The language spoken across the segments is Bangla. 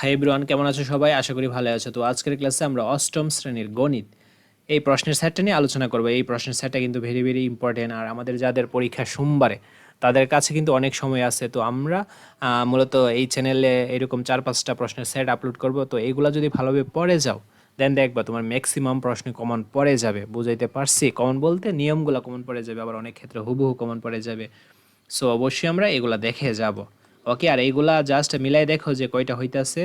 হাই এভরিওয়ান কেমন আছো সবাই? আশা করি ভালো আছো। তো আজকের ক্লাসে আমরা অষ্টম শ্রেণির গণিত এই প্রশ্নের সেটটা নিয়ে আলোচনা করব। এই প্রশ্নের সেটটা কিন্তু ভেরি ভেরি ইম্পর্টেন্ট আর আমাদের যাদের পরীক্ষা সোমবারে, তাদের কাছে কিন্তু অনেক সময় আছে। তো আমরা মূলত এই চ্যানেলে এরকম চার, পাঁচটা প্রশ্নের সেট আপলোড করব। তো এইগুলো যদি ভালোভাবে পড়ে যাও দেন দেখবা তোমার ম্যাক্সিমাম প্রশ্ন কমন পড়ে যাবে। বুঝাইতে পারছি? কমন বলতে নিয়মগুলো কমন পড়ে যাবে, আবার অনেক ক্ষেত্রে হুবহু কমন পড়ে যাবে। সো অবশ্যই আমরা এগুলা দেখে যাব। ওকে আর এইগুলা জাস্ট মিলাই দেখো যে কয়টা হইতাছে।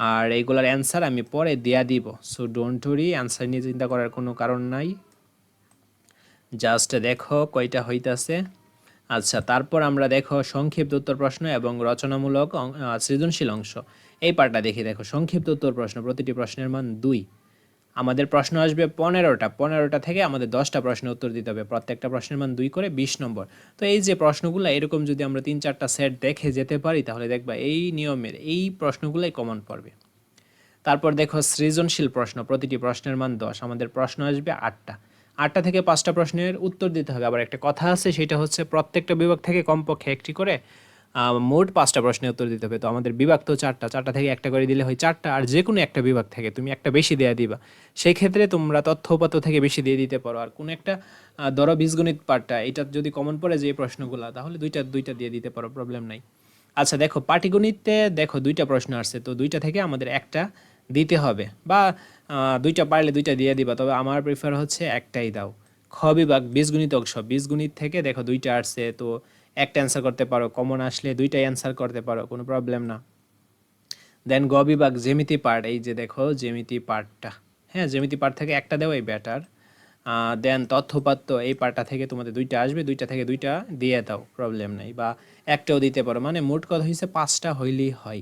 আর এইগুলার অ্যান্সার আমি পরে দেয়া দিব। সো ডোন্ট ওরি অ্যান্সার নিয়ে চিন্তা করার কোনো কারণ নাই। জাস্ট দেখো কয়টা হইতাছে। আচ্ছা তারপর আমরা দেখো সংক্ষিপ্ত উত্তর প্রশ্ন এবং রচনামূলক সৃজনশীল অংশ। এই পার্টটা দেখি দেখো। সংক্ষিপ্ত উত্তর প্রশ্ন, প্রতিটি প্রশ্নের মান দুই। আমাদের প্রশ্ন আসবে পনেরোটা পনেরোটা থেকে আমাদের দশটা প্রশ্নের উত্তর দিতে হবে। প্রত্যেকটা প্রশ্নের মান দুই করে বিশ নম্বর। তো এই যে প্রশ্নগুলো, এরকম যদি আমরা তিন চারটা সেট দেখে যেতে পারি, তাহলে দেখবা এই নিয়মের, এই প্রশ্নগুলোই কমন পড়বে। তারপর দেখো সৃজনশীল প্রশ্ন, প্রতিটি প্রশ্নের মান দশ। আমাদের প্রশ্ন আসবে আটটা। আটটা থেকে পাঁচটা প্রশ্নের উত্তর দিতে হবে। আবার একটা কথা আছে, সেটা হচ্ছে প্রত্যেকটা বিভাগ থেকে কমপক্ষে একটি করে মোট পাঁচটা প্রশ্নের উত্তর দিতে হবে। তো আমাদের বিভাগ তো চারটা চারটা থেকে একটা করে দিলে হয় চারটা, আর যে কোনো একটা বিভাগ থেকে তুমি একটা বেশি দেয়া দিবা। সেই ক্ষেত্রে তোমরা তথ্য উপাত্ত থেকে বেশি দিয়ে দিতে পারো। আর কোনো একটা ধরো বীজগণিত পার্টটা এটা যদি কমন পড়ে যে প্রশ্নগুলো, তাহলে দুইটা দুইটা দিয়ে দিতে পারো প্রবলেম নাই। আচ্ছা দেখো, পাটিগণিতে দেখো দুইটা প্রশ্ন আসছে, তো দুইটা থেকে আমাদের একটা দিতে হবে। বা দুইটা পারলে দুইটা দিয়ে দিবা, তবে আমার প্রিফার হচ্ছে একটাই দাও। খ বিভাগ, বীজগণিত অংশ। বীজগণিত থেকে দেখো দুইটা আসছে, তো একটা অ্যান্সার করতে পারো কমন আসলে দুইটাই অ্যান্সার করতে পারো, কোনো প্রবলেম না। দেন গ বিভাগ জ্যামিতি পার্ট এই যে দেখো, জ্যামিতি পার্টটা হ্যাঁ জ্যামিতি পার্ট থেকে একটা দেওয়াই বেটার দেন তথ্যপাত্য এই পার্টটা থেকে তোমাদের দুইটা আসবে, দুইটা থেকে দুইটা দিয়ে দাও প্রবলেম নাই। বা একটাও দিতে পারো মানে মোট কথা হয়েছে পাঁচটা হইলেই হয়।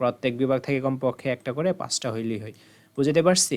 প্রত্যেক বিভাগ থেকে কমপক্ষে একটা করে পাঁচটা হইলেই হয়। বুঝতে পারছি?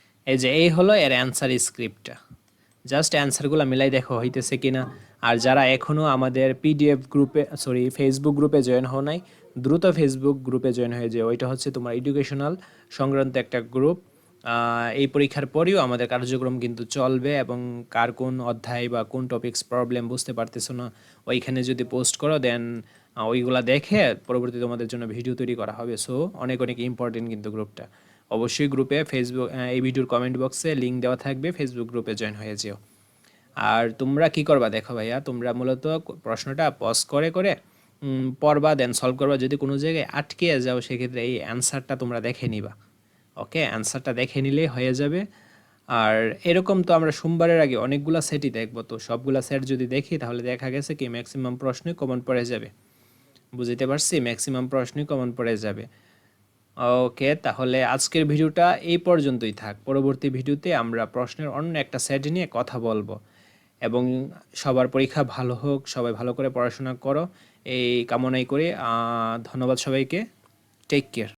এই যে এই হলো এর অ্যান্সার স্ক্রিপ্টটা জাস্ট অ্যান্সারগুলো মিলাই দেখো হইতেছে কিনা। আর যারা এখনও আমাদের পিডিএফ গ্রুপে সরি ফেসবুক গ্রুপে জয়েন হও নাই, দ্রুত ফেসবুক গ্রুপে জয়েন হয়ে যায় ওইটা হচ্ছে তোমার এডুকেশনাল সংক্রান্ত একটা গ্রুপ এই পরীক্ষার পরেও আমাদের কার্যক্রম কিন্তু চলবে এবং কার কোন অধ্যায় বা কোন টপিকস প্রবলেম বুঝতে পারতেছো না, ওইখানে যদি পোস্ট করো দেন ওইগুলা দেখে পরবর্তী তোমাদের জন্য ভিডিও তৈরি করা হবে। সো অনেক অনেক ইম্পর্টেন্ট কিন্তু গ্রুপটা অবশ্যই গ্রুপে ফেসবুক এই ভিডিওর কমেন্ট বক্সে লিঙ্ক দেওয়া থাকবে ফেসবুক গ্রুপে জয়েন হয়ে যেও। আর তোমরা কি করবা দেখো ভাইয়া, তোমরা মূলত প্রশ্নটা পজ করে করে পড়বা দেন সলভ করবা। যদি কোনো জায়গায় আটকে যাও, সেক্ষেত্রে এই অ্যান্সারটা তোমরা দেখে নিবা। ওকে অ্যান্সারটা দেখে নিলেই হয়ে যাবে। আর এরকম তো আমরা সোমবারের আগে অনেকগুলা সেটই দেখব। তো সবগুলা সেট যদি দেখি, তাহলে দেখা গেছে কি ম্যাক্সিমাম প্রশ্নই কমন পড়ে যাবে। বুঝতে পারছি? ম্যাক্সিমাম প্রশ্নই কমন পড়ে যাবে। ওকে তাহলে আজকের ভিডিওটা এই পর্যন্তই থাক। পরবর্তী ভিডিওতে আমরা প্রশ্নের অন্য একটা সেট নিয়ে কথা বলব। এবং সবার পরীক্ষা ভালো হোক, সবাই ভালো করে পড়াশোনা করো। এই কামনাই করে ধন্যবাদ সবাইকে। Take care